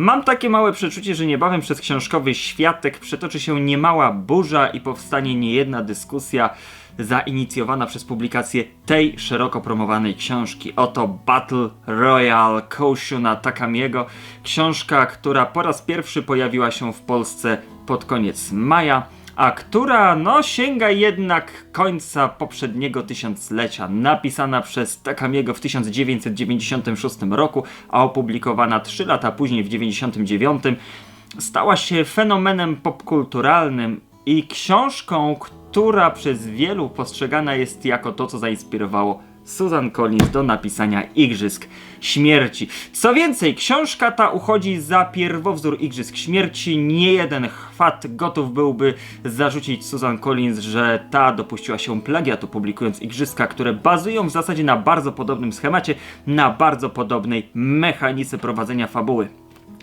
Mam takie małe przeczucie, że niebawem przez książkowy światek przetoczy się niemała burza i powstanie niejedna dyskusja zainicjowana przez publikację tej szeroko promowanej książki. Oto Battle Royale Koshuna Takamiego, książka, która po raz pierwszy pojawiła się w Polsce pod koniec maja a która no sięga jednak końca poprzedniego tysiąclecia, napisana przez Takamiego w 1996 roku, a opublikowana 3 lata później w 1999, stała się fenomenem popkulturalnym i książką, która przez wielu postrzegana jest jako to, co zainspirowało Susan Collins do napisania Igrzysk Śmierci. Co więcej, książka ta uchodzi za pierwowzór Igrzysk Śmierci. Nie jeden chwat gotów byłby zarzucić Susan Collins, że ta dopuściła się plagiatu publikując Igrzyska, które bazują w zasadzie na bardzo podobnym schemacie, na bardzo podobnej mechanice prowadzenia fabuły.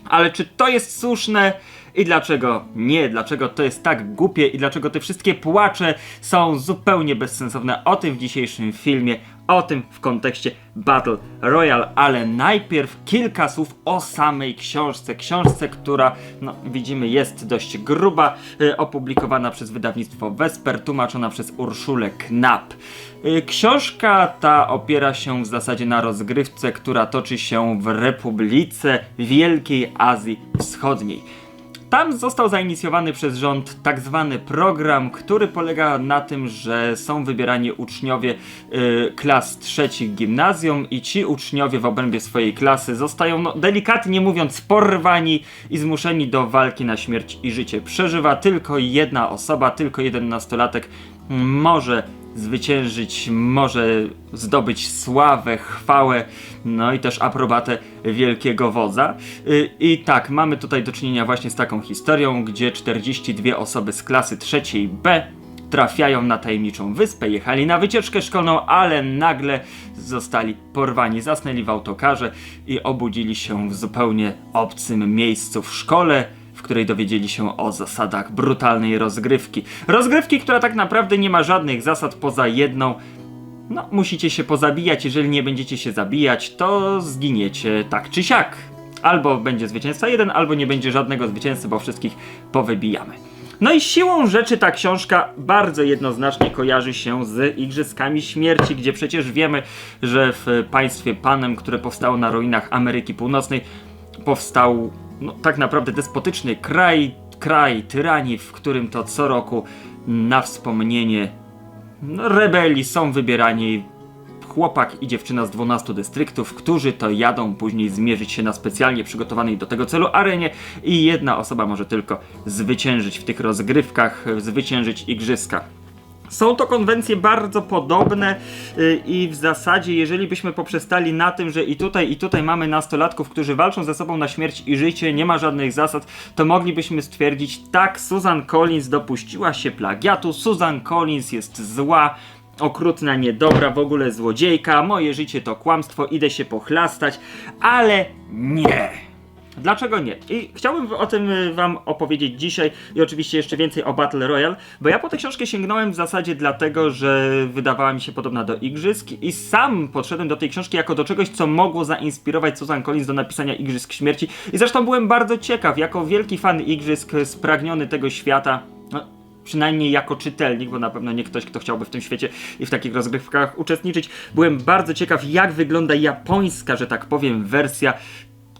Ale czy to jest słuszne? I dlaczego nie? Dlaczego to jest tak głupie i dlaczego te wszystkie płacze są zupełnie bezsensowne? O tym w dzisiejszym filmie, o tym w kontekście Battle Royale, ale najpierw kilka słów o samej książce. Książce, która, no widzimy, jest dość gruba, y, opublikowana przez wydawnictwo Vesper, tłumaczona przez Urszulę Knapp. Y, Książka ta opiera się w zasadzie na rozgrywce, która toczy się w Republice Wielkiej Azji Wschodniej. Tam został zainicjowany przez rząd tak zwany program, który polega na tym, że są wybierani uczniowie y, klas trzecich gimnazjum i ci uczniowie w obrębie swojej klasy zostają, no, delikatnie mówiąc, porwani i zmuszeni do walki na śmierć i życie. Przeżywa tylko jedna osoba, tylko jeden nastolatek może zwyciężyć, może zdobyć sławę, chwałę, no i też aprobatę wielkiego wodza. Y, I tak, mamy tutaj do czynienia właśnie z taką historią, gdzie 42 osoby z klasy trzeciej B trafiają na tajemniczą wyspę, jechali na wycieczkę szkolną, ale nagle zostali porwani, zasnęli w autokarze i obudzili się w zupełnie obcym miejscu w szkole której dowiedzieli się o zasadach brutalnej rozgrywki. Rozgrywki, która tak naprawdę nie ma żadnych zasad poza jedną. No, musicie się pozabijać, jeżeli nie będziecie się zabijać, to zginiecie tak czy siak. Albo będzie zwycięzca jeden, albo nie będzie żadnego zwycięzcy, bo wszystkich powybijamy. No i siłą rzeczy ta książka bardzo jednoznacznie kojarzy się z Igrzyskami Śmierci, gdzie przecież wiemy, że w państwie panem, które powstało na ruinach Ameryki Północnej, powstał no, tak naprawdę despotyczny kraj, kraj tyranii, w którym to co roku na wspomnienie no, rebelii są wybierani chłopak i dziewczyna z 12 dystryktów, którzy to jadą później zmierzyć się na specjalnie przygotowanej do tego celu arenie i jedna osoba może tylko zwyciężyć w tych rozgrywkach, zwyciężyć igrzyska. Są to konwencje bardzo podobne yy, i w zasadzie, jeżeli byśmy poprzestali na tym, że i tutaj, i tutaj mamy nastolatków, którzy walczą ze sobą na śmierć i życie, nie ma żadnych zasad, to moglibyśmy stwierdzić, tak, Susan Collins dopuściła się plagiatu, Susan Collins jest zła, okrutna, niedobra, w ogóle złodziejka, moje życie to kłamstwo, idę się pochlastać, ale nie. Dlaczego nie? I chciałbym o tym y, wam opowiedzieć dzisiaj i oczywiście jeszcze więcej o Battle Royale, bo ja po tę książkę sięgnąłem w zasadzie dlatego, że wydawała mi się podobna do Igrzysk i sam podszedłem do tej książki jako do czegoś, co mogło zainspirować Susan Collins do napisania Igrzysk Śmierci i zresztą byłem bardzo ciekaw, jako wielki fan Igrzysk, spragniony tego świata, no, przynajmniej jako czytelnik, bo na pewno nie ktoś, kto chciałby w tym świecie i w takich rozgrywkach uczestniczyć. Byłem bardzo ciekaw, jak wygląda japońska, że tak powiem, wersja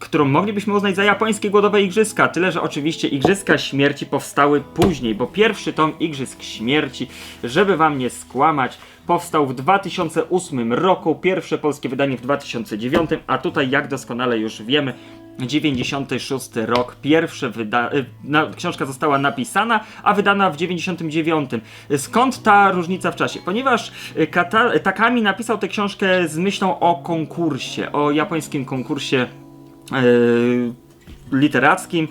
którą moglibyśmy uznać za japońskie głodowe igrzyska. Tyle, że oczywiście Igrzyska Śmierci powstały później, bo pierwszy tom Igrzysk Śmierci, żeby wam nie skłamać, powstał w 2008 roku, pierwsze polskie wydanie w 2009, a tutaj, jak doskonale już wiemy, 96 rok, pierwsze wyda y, na, książka została napisana, a wydana w 99. Skąd ta różnica w czasie? Ponieważ y, Kata Takami napisał tę książkę z myślą o konkursie, o japońskim konkursie literackim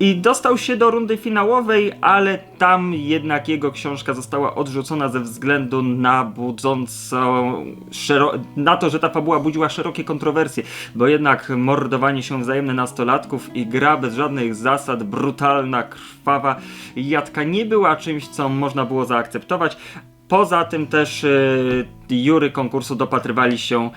i dostał się do rundy finałowej, ale tam jednak jego książka została odrzucona ze względu na budzącą na to, że ta fabuła budziła szerokie kontrowersje, bo jednak mordowanie się wzajemne nastolatków i gra bez żadnych zasad, brutalna, krwawa jadka nie była czymś, co można było zaakceptować. Poza tym też yy, jury konkursu dopatrywali się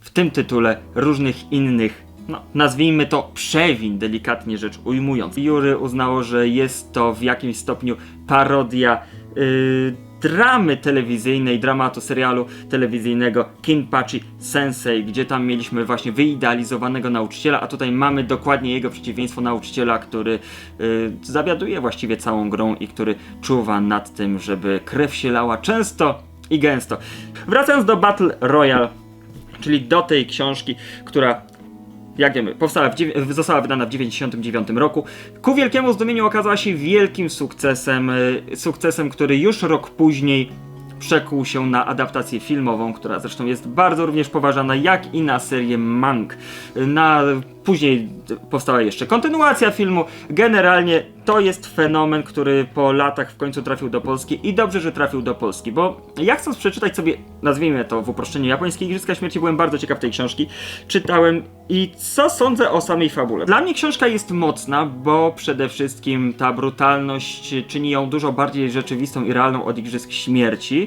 w tym tytule różnych innych no, nazwijmy to przewin, delikatnie rzecz ujmując. Jury uznało, że jest to w jakimś stopniu parodia yy, dramy telewizyjnej, dramatu serialu telewizyjnego Kinpachi Sensei, gdzie tam mieliśmy właśnie wyidealizowanego nauczyciela, a tutaj mamy dokładnie jego przeciwieństwo nauczyciela, który yy, zawiaduje właściwie całą grą i który czuwa nad tym, żeby krew się lała często i gęsto. Wracając do Battle Royale, czyli do tej książki, która jak wiemy, powstała w została wydana w 1999 roku. Ku wielkiemu zdumieniu okazała się wielkim sukcesem, y, sukcesem, który już rok później przekuł się na adaptację filmową, która zresztą jest bardzo również poważana, jak i na serię Mank. Na, później powstała jeszcze kontynuacja filmu. Generalnie to jest fenomen, który po latach w końcu trafił do Polski i dobrze, że trafił do Polski, bo ja chcąc przeczytać sobie, nazwijmy to w uproszczeniu, japońskie Igrzyska Śmierci, byłem bardzo ciekaw tej książki, czytałem i co sądzę o samej fabule. Dla mnie książka jest mocna, bo przede wszystkim ta brutalność czyni ją dużo bardziej rzeczywistą i realną od Igrzysk Śmierci.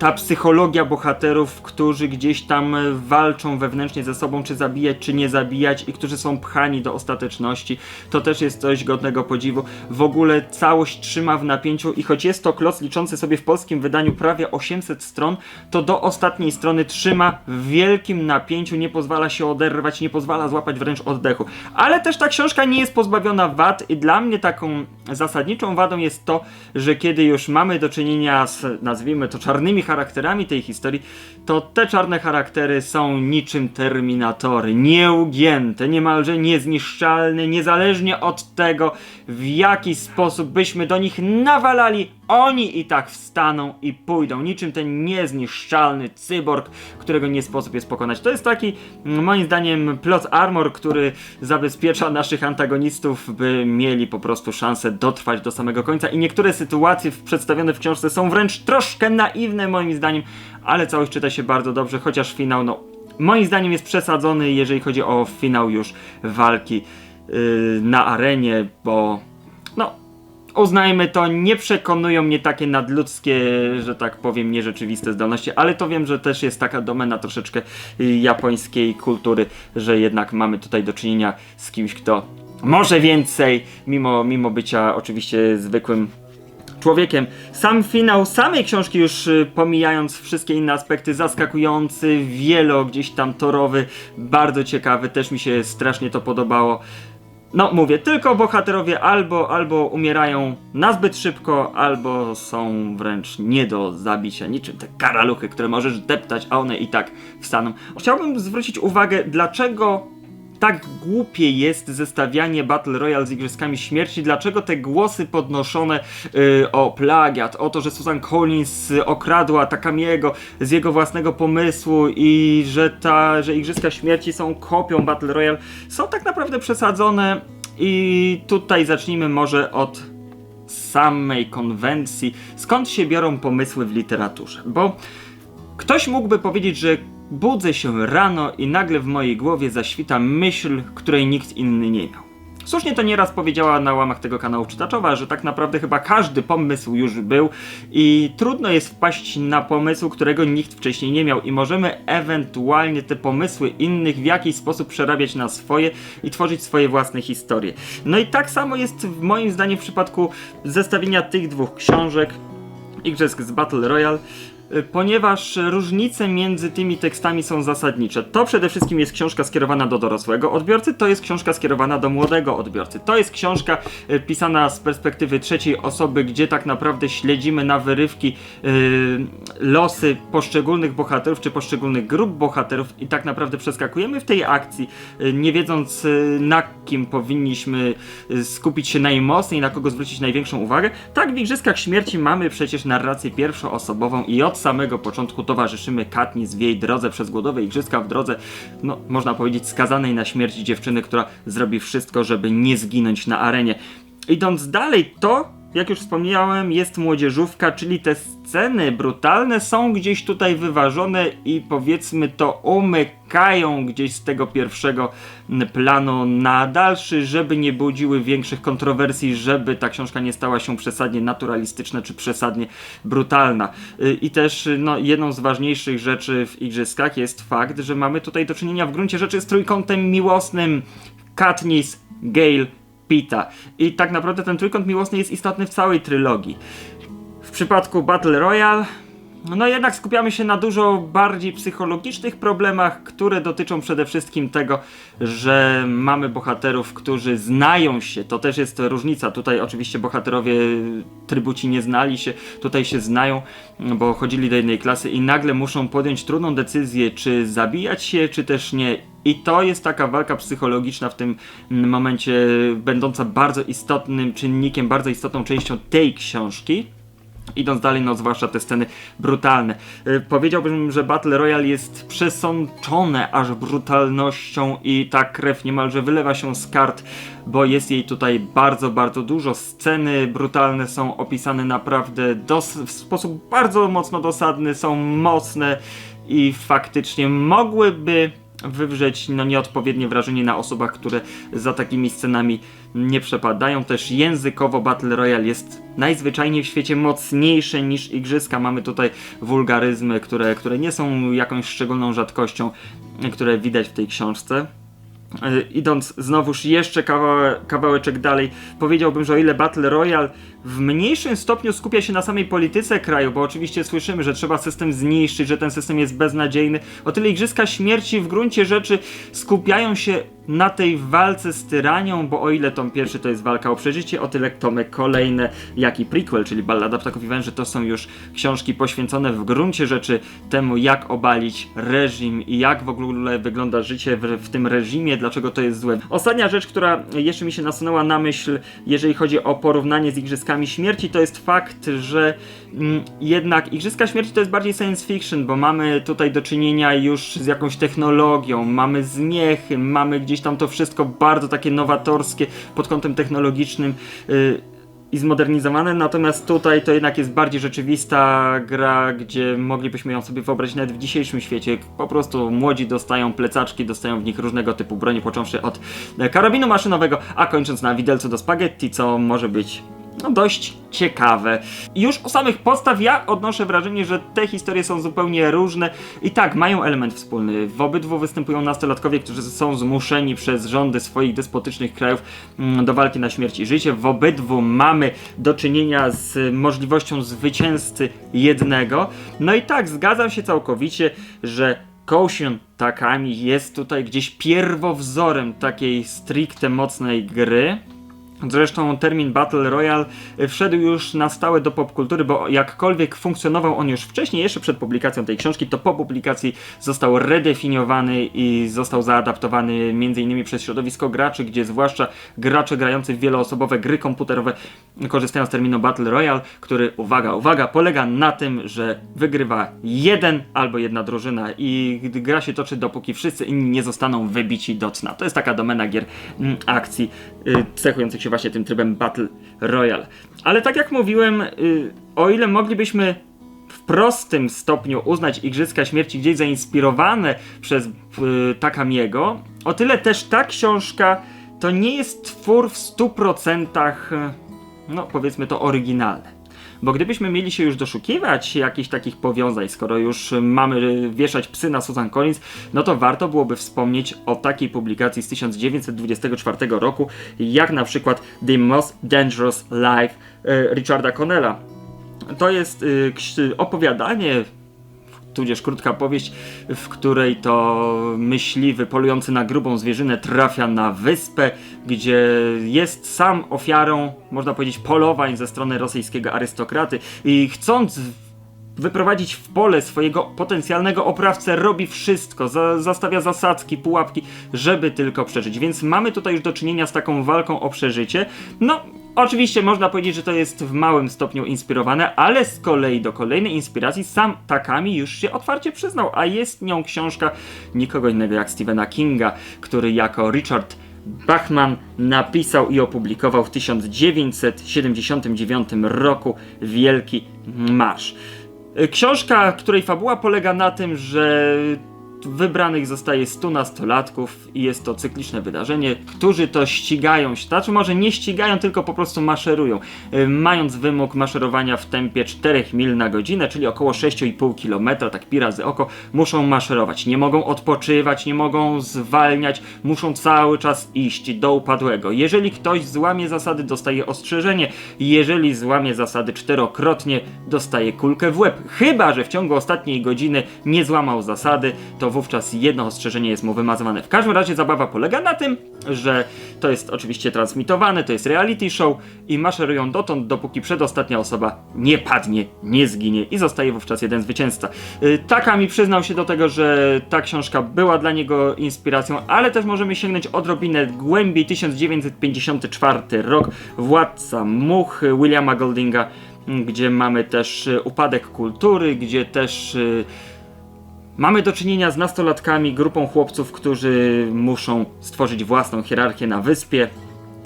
Ta psychologia bohaterów, którzy gdzieś tam walczą wewnętrznie ze sobą, czy zabijać, czy nie zabijać, i którzy są pchani do ostateczności, to też jest coś godnego podziwu. W ogóle całość trzyma w napięciu, i choć jest to kloc liczący sobie w polskim wydaniu prawie 800 stron, to do ostatniej strony trzyma w wielkim napięciu, nie pozwala się oderwać, nie pozwala złapać wręcz oddechu. Ale też ta książka nie jest pozbawiona wad, i dla mnie taką zasadniczą wadą jest to, że kiedy już mamy do czynienia z, nazwijmy to, czarnymi charakterami tej historii, to te czarne charaktery są niczym terminatory, nieugięte, niemalże niezniszczalne, niezależnie od tego, w jaki sposób byśmy do nich nawalali, oni i tak wstaną i pójdą, niczym ten niezniszczalny cyborg, którego nie sposób jest pokonać. To jest taki, moim zdaniem, plot armor, który zabezpiecza naszych antagonistów, by mieli po prostu szansę dotrwać do samego końca i niektóre sytuacje przedstawione w książce są wręcz troszkę naiwne moim zdaniem, ale całość czyta się bardzo dobrze, chociaż finał, no, moim zdaniem jest przesadzony, jeżeli chodzi o finał już walki yy, na arenie, bo no, uznajmy to, nie przekonują mnie takie nadludzkie, że tak powiem, nierzeczywiste zdolności, ale to wiem, że też jest taka domena troszeczkę y, japońskiej kultury, że jednak mamy tutaj do czynienia z kimś, kto może więcej, mimo, mimo bycia oczywiście zwykłym człowiekiem. Sam finał samej książki, już y, pomijając wszystkie inne aspekty, zaskakujący, wielo gdzieś tam torowy, bardzo ciekawy, też mi się strasznie to podobało. No mówię, tylko bohaterowie albo, albo umierają nazbyt szybko, albo są wręcz nie do zabicia, niczym te karaluchy, które możesz deptać, a one i tak wstaną. Chciałbym zwrócić uwagę, dlaczego tak głupie jest zestawianie Battle Royale z Igrzyskami Śmierci, dlaczego te głosy podnoszone y, o plagiat, o to, że Susan Collins y, okradła Takamiego z jego własnego pomysłu i że, ta, że Igrzyska Śmierci są kopią Battle Royale, są tak naprawdę przesadzone? I tutaj zacznijmy może od samej konwencji, skąd się biorą pomysły w literaturze, bo Ktoś mógłby powiedzieć, że budzę się rano i nagle w mojej głowie zaświta myśl, której nikt inny nie miał. Słusznie to nieraz powiedziała na łamach tego kanału czytaczowa, że tak naprawdę chyba każdy pomysł już był i trudno jest wpaść na pomysł, którego nikt wcześniej nie miał i możemy ewentualnie te pomysły innych w jakiś sposób przerabiać na swoje i tworzyć swoje własne historie. No i tak samo jest w moim zdaniem w przypadku zestawienia tych dwóch książek, Igrzysk z Battle Royale, ponieważ różnice między tymi tekstami są zasadnicze. To przede wszystkim jest książka skierowana do dorosłego odbiorcy, to jest książka skierowana do młodego odbiorcy. To jest książka y, pisana z perspektywy trzeciej osoby, gdzie tak naprawdę śledzimy na wyrywki y, losy poszczególnych bohaterów czy poszczególnych grup bohaterów i tak naprawdę przeskakujemy w tej akcji, y, nie wiedząc y, na kim powinniśmy y, skupić się najmocniej, na kogo zwrócić największą uwagę. Tak w Igrzyskach Śmierci mamy przecież narrację pierwszoosobową i od samego początku towarzyszymy Katniss w jej drodze przez głodowe Igrzyska, w drodze, no można powiedzieć, skazanej na śmierć dziewczyny, która zrobi wszystko, żeby nie zginąć na arenie. Idąc dalej, to jak już wspomniałem, jest młodzieżówka, czyli te sceny brutalne są gdzieś tutaj wyważone i powiedzmy to umykają gdzieś z tego pierwszego planu na dalszy, żeby nie budziły większych kontrowersji, żeby ta książka nie stała się przesadnie naturalistyczna czy przesadnie brutalna. Y, I też no, jedną z ważniejszych rzeczy w igrzyskach jest fakt, że mamy tutaj do czynienia w gruncie rzeczy z trójkątem miłosnym Katniss, Gale, Pita. I tak naprawdę ten trójkąt miłosny jest istotny w całej trylogii. W przypadku Battle Royale, no jednak skupiamy się na dużo bardziej psychologicznych problemach, które dotyczą przede wszystkim tego, że mamy bohaterów, którzy znają się. To też jest różnica. Tutaj oczywiście bohaterowie trybuci nie znali się, tutaj się znają, bo chodzili do jednej klasy i nagle muszą podjąć trudną decyzję, czy zabijać się, czy też nie. I to jest taka walka psychologiczna w tym momencie, będąca bardzo istotnym czynnikiem, bardzo istotną częścią tej książki. Idąc dalej, no zwłaszcza te sceny brutalne. Y, powiedziałbym, że Battle Royale jest przesączone aż brutalnością i ta krew niemalże wylewa się z kart, bo jest jej tutaj bardzo, bardzo dużo. Sceny brutalne są opisane naprawdę w sposób bardzo mocno dosadny, są mocne i faktycznie mogłyby wywrzeć no, nieodpowiednie wrażenie na osobach, które za takimi scenami nie przepadają. Też językowo Battle Royale jest najzwyczajniej w świecie mocniejsze niż igrzyska. Mamy tutaj wulgaryzmy, które, które nie są jakąś szczególną rzadkością, które widać w tej książce. E, idąc znowuż jeszcze kawa, kawałeczek dalej, powiedziałbym, że o ile Battle Royale w mniejszym stopniu skupia się na samej polityce kraju, bo oczywiście słyszymy, że trzeba system zniszczyć, że ten system jest beznadziejny, o tyle Igrzyska Śmierci w gruncie rzeczy skupiają się na tej walce z tyranią, bo o ile tom pierwszy to jest walka o przeżycie, o tyle tomy kolejne, jak i prequel, czyli Ballada Ptaków i Węży, to są już książki poświęcone w gruncie rzeczy temu, jak obalić reżim i jak w ogóle wygląda życie w, w tym reżimie, dlaczego to jest złe. Ostatnia rzecz, która jeszcze mi się nasunęła na myśl, jeżeli chodzi o porównanie z Igrzyskami Śmierci, to jest fakt, że mm, jednak Igrzyska Śmierci to jest bardziej science fiction, bo mamy tutaj do czynienia już z jakąś technologią, mamy zmiechy, mamy gdzieś tam to wszystko bardzo takie nowatorskie pod kątem technologicznym. Yy, i zmodernizowane, natomiast tutaj to jednak jest bardziej rzeczywista gra, gdzie moglibyśmy ją sobie wyobrazić nawet w dzisiejszym świecie. Po prostu młodzi dostają plecaczki, dostają w nich różnego typu broni, począwszy od e, karabinu maszynowego, a kończąc na widelcu do spaghetti, co może być no, dość ciekawe. Już u samych podstaw ja odnoszę wrażenie, że te historie są zupełnie różne i tak, mają element wspólny. W obydwu występują nastolatkowie, którzy są zmuszeni przez rządy swoich despotycznych krajów mm, do walki na śmierć i życie. W obydwu mamy do czynienia z możliwością zwycięzcy jednego. No i tak, zgadzam się całkowicie, że Koushin Takami jest tutaj gdzieś pierwowzorem takiej stricte mocnej gry. Zresztą termin Battle Royale wszedł już na stałe do popkultury, bo jakkolwiek funkcjonował on już wcześniej, jeszcze przed publikacją tej książki, to po publikacji został redefiniowany i został zaadaptowany m.in. przez środowisko graczy, gdzie zwłaszcza gracze grający w wieloosobowe gry komputerowe korzystają z terminu Battle Royale, który, uwaga, uwaga, polega na tym, że wygrywa jeden albo jedna drużyna i gra się toczy dopóki wszyscy inni nie zostaną wybici do cna. To jest taka domena gier mm, akcji yy, cechujących się właśnie tym trybem Battle Royale. Ale tak jak mówiłem, yy, o ile moglibyśmy w prostym stopniu uznać Igrzyska Śmierci gdzieś zainspirowane przez yy, Takamiego, o tyle też ta książka to nie jest twór w 100% no powiedzmy to oryginalny. Bo gdybyśmy mieli się już doszukiwać jakichś takich powiązań, skoro już mamy wieszać psy na Susan Collins, no to warto byłoby wspomnieć o takiej publikacji z 1924 roku, jak na przykład The Most Dangerous Life e, Richarda Connella. To jest y, opowiadanie tudzież krótka powieść, w której to myśliwy polujący na grubą zwierzynę trafia na wyspę, gdzie jest sam ofiarą, można powiedzieć, polowań ze strony rosyjskiego arystokraty. I chcąc wyprowadzić w pole swojego potencjalnego oprawcę, robi wszystko, za, zastawia zasadzki, pułapki, żeby tylko przeżyć. Więc mamy tutaj już do czynienia z taką walką o przeżycie. No, Oczywiście można powiedzieć, że to jest w małym stopniu inspirowane, ale z kolei do kolejnej inspiracji sam Takami już się otwarcie przyznał, a jest nią książka nikogo innego jak Stephena Kinga, który jako Richard Bachman napisał i opublikował w 1979 roku Wielki Marsz. Książka, której fabuła polega na tym, że wybranych zostaje 100 nastolatków i jest to cykliczne wydarzenie, którzy to ścigają się, znaczy może nie ścigają, tylko po prostu maszerują, y, mając wymóg maszerowania w tempie 4 mil na godzinę, czyli około 6,5 km, tak pi razy oko, muszą maszerować. Nie mogą odpoczywać, nie mogą zwalniać, muszą cały czas iść do upadłego. Jeżeli ktoś złamie zasady, dostaje ostrzeżenie, jeżeli złamie zasady czterokrotnie, dostaje kulkę w łeb. Chyba, że w ciągu ostatniej godziny nie złamał zasady, to wówczas jedno ostrzeżenie jest mu wymazywane. W każdym razie zabawa polega na tym, że to jest oczywiście transmitowane, to jest reality show i maszerują dotąd, dopóki przedostatnia osoba nie padnie, nie zginie i zostaje wówczas jeden zwycięzca. Y, Taka mi przyznał się do tego, że ta książka była dla niego inspiracją, ale też możemy sięgnąć odrobinę głębiej 1954 rok, Władca Much Williama Goldinga, gdzie mamy też y, upadek kultury, gdzie też y, Mamy do czynienia z nastolatkami, grupą chłopców, którzy muszą stworzyć własną hierarchię na wyspie.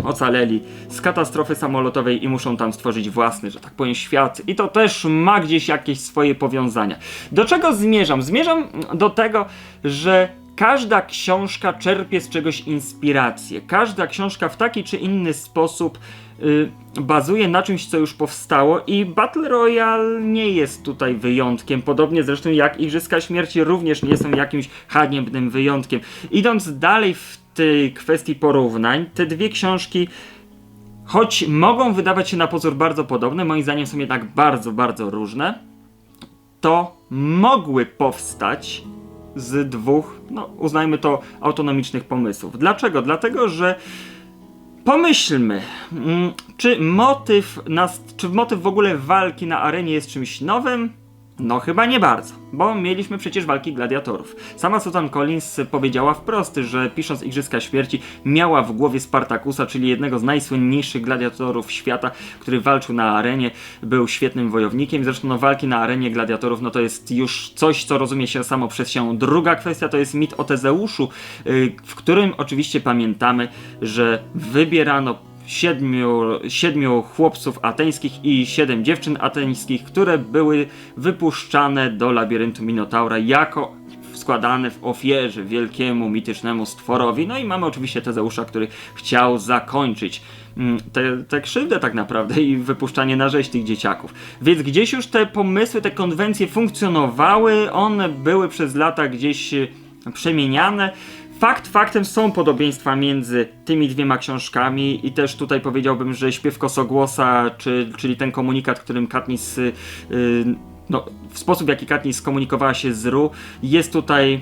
Ocaleli z katastrofy samolotowej i muszą tam stworzyć własny, że tak powiem, świat. I to też ma gdzieś jakieś swoje powiązania. Do czego zmierzam? Zmierzam do tego, że każda książka czerpie z czegoś inspirację. Każda książka w taki czy inny sposób bazuje na czymś, co już powstało i Battle Royale nie jest tutaj wyjątkiem, podobnie zresztą jak Igrzyska Śmierci również nie są jakimś haniebnym wyjątkiem. Idąc dalej w tej kwestii porównań, te dwie książki choć mogą wydawać się na pozór bardzo podobne, moim zdaniem są jednak bardzo, bardzo różne, to mogły powstać z dwóch, no uznajmy to, autonomicznych pomysłów. Dlaczego? Dlatego, że Pomyślmy, mm, czy motyw, czy motyw w ogóle walki na arenie jest czymś nowym? No chyba nie bardzo, bo mieliśmy przecież walki gladiatorów. Sama Susan Collins powiedziała wprost, że pisząc Igrzyska Śmierci miała w głowie Spartakusa, czyli jednego z najsłynniejszych gladiatorów świata, który walczył na arenie, był świetnym wojownikiem. Zresztą no, walki na arenie gladiatorów no to jest już coś, co rozumie się samo przez się. Druga kwestia to jest mit o Tezeuszu, yy, w którym oczywiście pamiętamy, że wybierano siedmiu, siedmiu chłopców ateńskich i siedem dziewczyn ateńskich, które były wypuszczane do labiryntu Minotaura jako składane w ofierze wielkiemu, mitycznemu stworowi. No i mamy oczywiście Tezeusza, który chciał zakończyć mm, tę te krzywdę tak naprawdę i wypuszczanie na rzeź tych dzieciaków. Więc gdzieś już te pomysły, te konwencje funkcjonowały, one były przez lata gdzieś e, przemieniane. Fakt faktem są podobieństwa między tymi dwiema książkami i też tutaj powiedziałbym, że śpiew Kosogłosa, czy, czyli ten komunikat, którym Katniss, yy, no, w sposób w jaki Katniss skomunikowała się z Ru, jest tutaj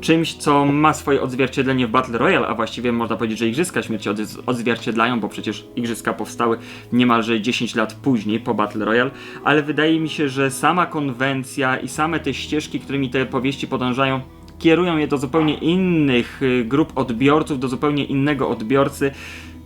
czymś, co ma swoje odzwierciedlenie w Battle Royale, a właściwie można powiedzieć, że Igrzyska Śmierci odz- odzwierciedlają, bo przecież Igrzyska powstały niemalże 10 lat później po Battle Royale, ale wydaje mi się, że sama konwencja i same te ścieżki, którymi te powieści podążają, kierują je do zupełnie innych y, grup odbiorców, do zupełnie innego odbiorcy.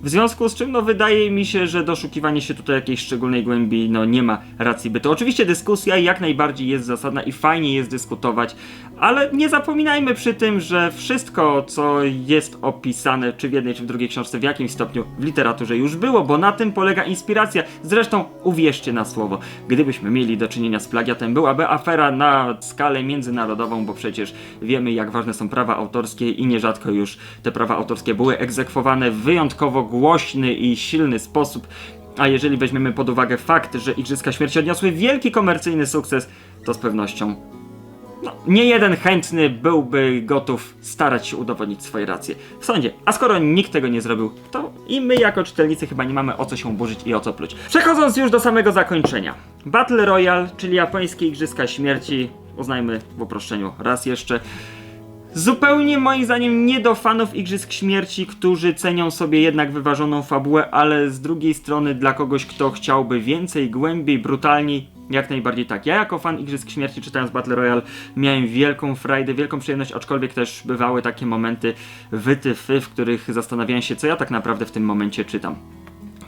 W związku z czym, no wydaje mi się, że doszukiwanie się tutaj jakiejś szczególnej głębi, no nie ma racji bytu. Oczywiście dyskusja jak najbardziej jest zasadna i fajnie jest dyskutować, ale nie zapominajmy przy tym, że wszystko, co jest opisane, czy w jednej, czy w drugiej książce, w jakimś stopniu w literaturze już było, bo na tym polega inspiracja. Zresztą, uwierzcie na słowo, gdybyśmy mieli do czynienia z plagiatem, byłaby afera na skalę międzynarodową, bo przecież wiemy, jak ważne są prawa autorskie i nierzadko już te prawa autorskie były egzekwowane wyjątkowo głośny i silny sposób. A jeżeli weźmiemy pod uwagę fakt, że Igrzyska Śmierci odniosły wielki komercyjny sukces, to z pewnością no, nie jeden chętny byłby gotów starać się udowodnić swoje racje w sądzie. A skoro nikt tego nie zrobił, to i my jako czytelnicy chyba nie mamy o co się burzyć i o co pluć. Przechodząc już do samego zakończenia. Battle Royale, czyli japońskie Igrzyska Śmierci, uznajmy w uproszczeniu raz jeszcze, Zupełnie moim zdaniem nie do fanów Igrzysk Śmierci, którzy cenią sobie jednak wyważoną fabułę, ale z drugiej strony dla kogoś, kto chciałby więcej, głębiej, brutalniej, jak najbardziej tak. Ja jako fan Igrzysk Śmierci czytając Battle Royale miałem wielką frajdę, wielką przyjemność, aczkolwiek też bywały takie momenty wytyfy, w których zastanawiałem się, co ja tak naprawdę w tym momencie czytam.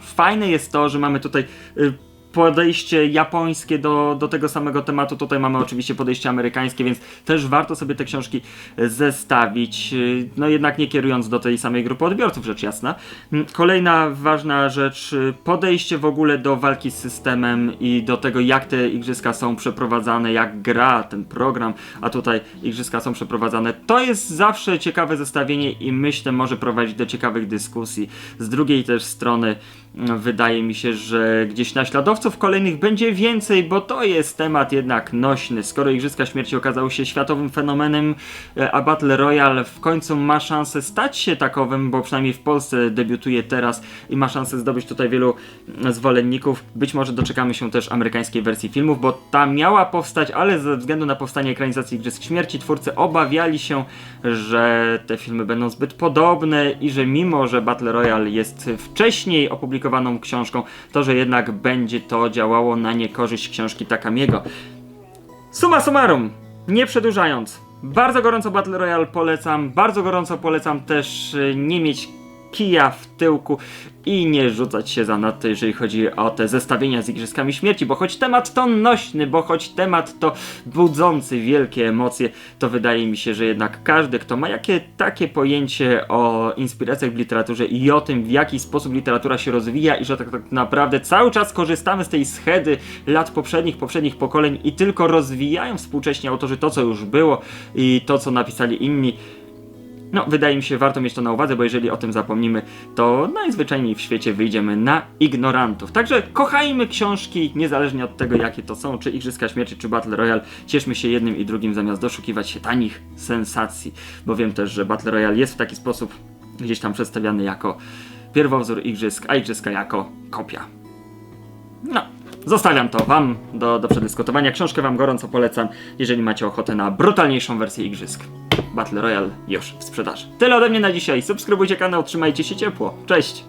Fajne jest to, że mamy tutaj y, podejście japońskie do, do tego samego tematu. Tutaj mamy oczywiście podejście amerykańskie, więc też warto sobie te książki zestawić. Yy, No jednak nie kierując do tej samej grupy odbiorców, rzecz jasna. Mm, Kolejna ważna rzecz, yy, podejście w ogóle do walki z systemem i do tego, jak te igrzyska są przeprowadzane, jak gra ten program, a tutaj igrzyska są przeprowadzane. To jest zawsze ciekawe zestawienie i myślę może prowadzić do ciekawych dyskusji. Z drugiej też strony wydaje mi się, że gdzieś naśladowców kolejnych będzie więcej, bo to jest temat jednak nośny. Skoro Igrzyska Śmierci okazały się światowym fenomenem, e, a Battle Royale w końcu ma szansę stać się takowym, bo przynajmniej w Polsce debiutuje teraz i ma szansę zdobyć tutaj wielu zwolenników. Być może doczekamy się też amerykańskiej wersji filmów, bo ta miała powstać, ale ze względu na powstanie ekranizacji Igrzysk Śmierci twórcy obawiali się, że te filmy będą zbyt podobne i że mimo, że Battle Royale jest wcześniej książką, to że jednak będzie to działało na niekorzyść książki Takamiego. Summa summarum, nie przedłużając, bardzo gorąco Battle Royale polecam, bardzo gorąco polecam też y, nie mieć kija w tyłku i nie rzucać się za nadto, jeżeli chodzi o te zestawienia z Igrzyskami Śmierci, bo choć temat to nośny, bo choć temat to budzący wielkie emocje, to wydaje mi się, że jednak każdy, kto ma jakie takie pojęcie o inspiracjach w literaturze i o tym, w jaki sposób literatura się rozwija i że tak, tak naprawdę cały czas korzystamy z tej schedy lat poprzednich, poprzednich pokoleń i tylko rozwijają współcześni autorzy to, co już było i to, co napisali inni, no, wydaje mi się, warto mieć to na uwadze, bo jeżeli o tym zapomnimy, to najzwyczajniej w świecie wyjdziemy na ignorantów. Także kochajmy książki, niezależnie od tego, jakie to są, czy Igrzyska Śmierci, czy Battle Royale. Cieszmy się jednym i drugim, zamiast doszukiwać się tanich sensacji. Bo wiem też, że Battle Royale jest w taki sposób gdzieś tam przedstawiany jako pierwowzór Igrzysk, a Igrzyska jako kopia. No, zostawiam to Wam do, do przedyskutowania. Książkę Wam gorąco polecam, jeżeli macie ochotę na brutalniejszą wersję Igrzysk. Battle Royale już w sprzedaży. Tyle ode mnie na dzisiaj. Subskrybujcie kanał, trzymajcie się ciepło. Cześć!